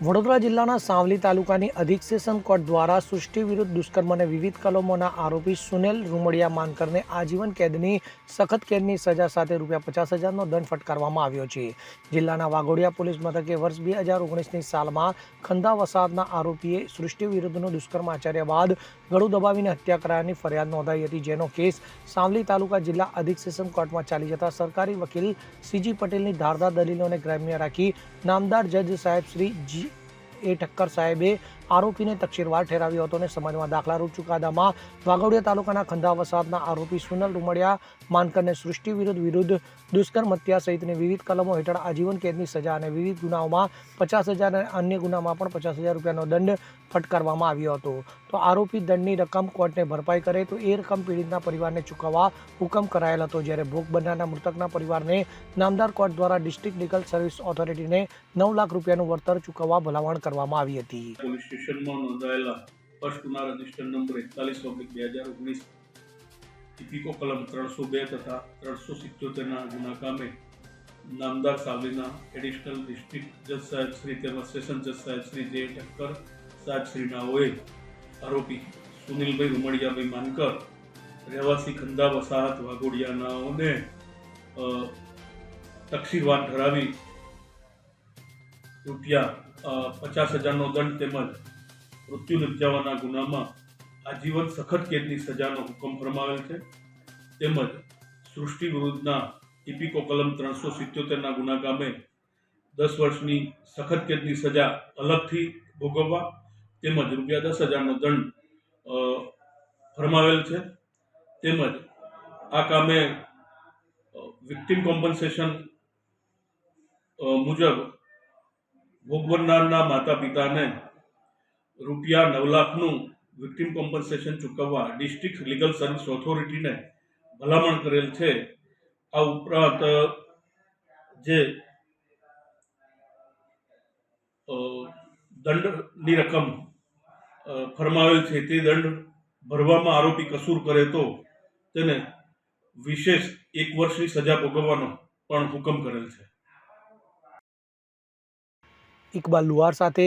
વડોદરા જિલ્લાના સાવલી તાલુકાની અધિક સેશન કોર્ટ દ્વારા સૃષ્ટિ વિરુદ્ધ દુષ્કર્મ અને વિવિધ કલમોના આરોપી સુનેલ રૂમડિયા માનકરને આજીવન કેદની, સખત કેદની સજા સાથે રૂપિયા પચાસ હજારનો દંડ ફટકારવામાં આવ્યો છે. જિલ્લાના વાઘોડિયા પોલીસ મથકે વર્ષ બે હજાર ઓગણીસની સાલમાં ખંદા વસાહતના આરોપીએ સૃષ્ટિ વિરુદ્ધનો દુષ્કર્મ આચર્યા બાદ ગળું દબાવીને હત્યા કરાયાની ફરિયાદ નોંધાઈ હતી, જેનો કેસ સાવલી તાલુકા જિલ્લા અધિક સેશન કોર્ટમાં ચાલી જતા સરકારી વકીલ સીજી પટેલની ધારદાર દલીલોને ગ્રામ્ય રાખી નામદાર જજ સાહેબ શ્રી જી એ ઠક્કર સાહેબે આરોપીને તકસીરવાર ઠેરાવ્યો હતો અને સમાજમાં દાખલારૂપ ચુકાદામાં વાઘોડિયા તાલુકાના ખંધા વસાહતના આરોપી સુનલ ડુમડિયા માનકરને સૃષ્ટિ વિરુદ્ધ વિરુદ્ધ દુષ્કર્મ, હત્યા સહિતની વિવિધ કલમો હેઠળ આજીવન કેદની સજા અને વિવિધ ગુનાઓમાં પચાસ હજાર અને અન્ય ગુનામાં પણ પચાસ હજાર રૂપિયાનો દંડ ફટકારવામાં આવ્યો હતો. તો આરોપી દંડની રકમ કોર્ટને ભરપાઈ કરે તો એ રકમ પીડિતના પરિવારને ચૂકવવા હુકમ કરાયેલ હતો, જ્યારે ભોગ બનનારના મૃતકના પરિવારને નામદાર કોર્ટ દ્વારા ડિસ્ટ્રિક્ટ લીગલ સર્વિસ ઓથોરિટીને નવ લાખ રૂપિયાનું વળતર ચૂકવવા ભલામણ કરવામાં આવી હતી. પોલીસ નોંધાયેલા ફર્સ્ટ રજિસ્ટર નંબર એકતાલીસ ઓબ્લિક બે હજાર ઓગણીસ ઇપિકો કલમ ત્રણસો બે તથા ત્રણસો સિત્યોતેરના ગુના કામે નામદાર સાવલીના એડિશનલ ડિસ્ટ્રિક્ટ જજ સાહેબ શ્રી તેમજ સેશન જજ સાહેબ શ્રી જે ઠક્કર સાહેબ શ્રીનાઓએ આરોપી સુનિલભાઈ ઉમળિયાભાઈ માનકર, રહેવાસી ખંદા વસાહત વાઘોડિયાનાઓને તકસીરવાન ઠરાવી રૂપિયા પચાસ હજારનો દંડ તેમજ મૃત્યુ નિપજાવવાના ગુનામાં આજીવન સખત કેદની સજાનો હુકમ ફરમાવેલ છે. તેમજ સૃષ્ટિ વિરુદ્ધના ઇપિકો કલમ ત્રણસો સિત્યોતેરના ગુના ગામે દસ વર્ષની સખત કેદની સજા અલગથી ભોગવવા તેમજ રૂપિયા દસ હજારનો દંડ ફરમાવેલ છે. તેમજ આ કામે વિક્ટિમ કોમ્પન્સેશન મુજબ ભોગવનારના માતા પિતાને રૂપિયા નવ લાખનું વિક્ટિમ કોમ્પન્સેશન ચૂકવવા ડિસ્ટ્રિક્ટ લીગલ સર્વિસ ઓથોરિટીને ભલામણ કરેલ છે. આ ઉપરાંત, જે દંડની રકમ ફરમાવેલ છે તે દંડ ભરવામાં આરોપી કસૂર કરે તો તેને વિશેષ એક વર્ષની સજા ભોગવવાનો પણ હુકમ કરેલ છે. ઇકબાલ લુહાર સાથે